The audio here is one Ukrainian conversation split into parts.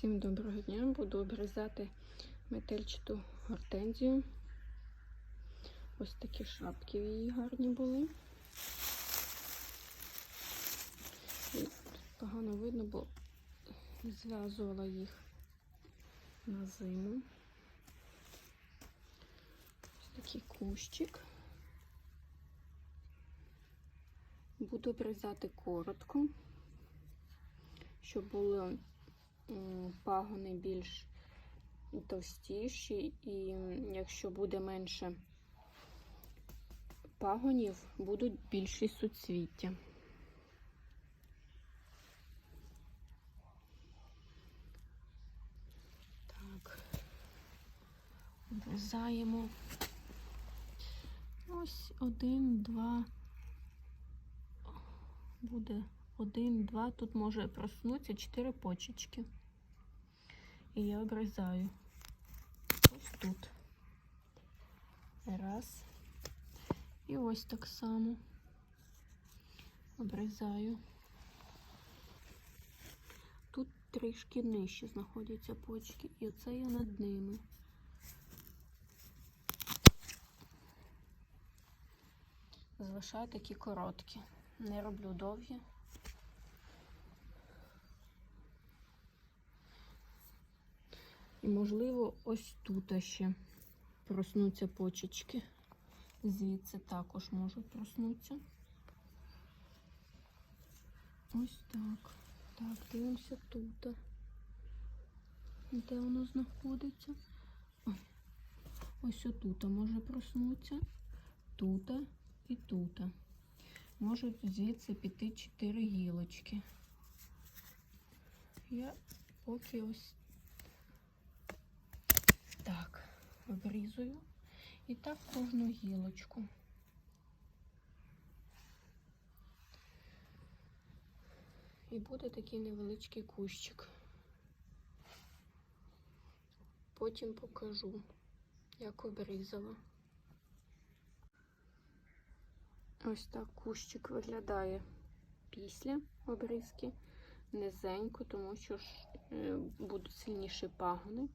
Всім доброго дня. Буду обрізати метельчату гортензію. Ось такі шапки її гарні були. І погано видно, бо зв'язувала їх на зиму. Ось такий кущик. Буду обрізати коротко, щоб були м, пагони більш товстіші, і якщо буде менше пагонів, будуть більші суцвіття. Так, обрізаємо ось один, два, буде один, два, тут може проснутися чотири почечки. І я обрізаю ось тут. Раз. І ось так само обрізаю. Тут трішки нижче знаходяться почки, і оце я над ними. Залишаю такі короткі. Не роблю довгі. І, можливо, ось тут ще проснуться почечки. Звідси також можуть проснутися. Ось так. Так, дивимося тут. Де воно знаходиться? Ось отут може проснутися. Тут і тут. Можуть звідси піти чотири гілочки. Я поки ось так обрізую. І так кожну гілочку. І буде такий невеличкий кущик. Потім покажу, як обрізала. Ось так кущик виглядає після обрізки. Низенько, тому що е, будуть сильніші пагони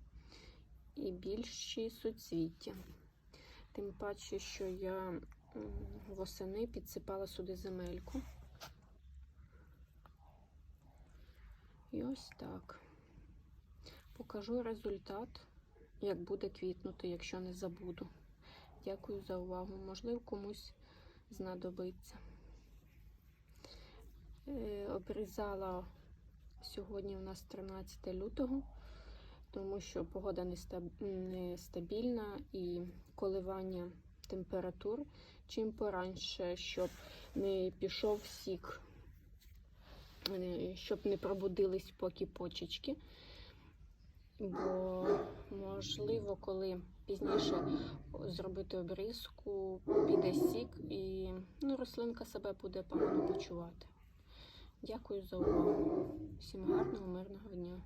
і більші суцвіття. Тим паче, що я восени підсипала сюди земельку. І ось так. Покажу результат, як буде квітнути, якщо не забуду. Дякую за увагу. Можливо, комусь знадобиться. Е, обрізала сьогодні у нас 13 лютого тому що погода нестабільна і коливання температур чим пораньше, щоб не пішов сік, щоб не пробудились поки почечки. Бо, можливо, коли пізніше зробити обрізку, піде сік і ну, рослинка себе буде погано почувати. Дякую за увагу. Всім гарного, мирного дня.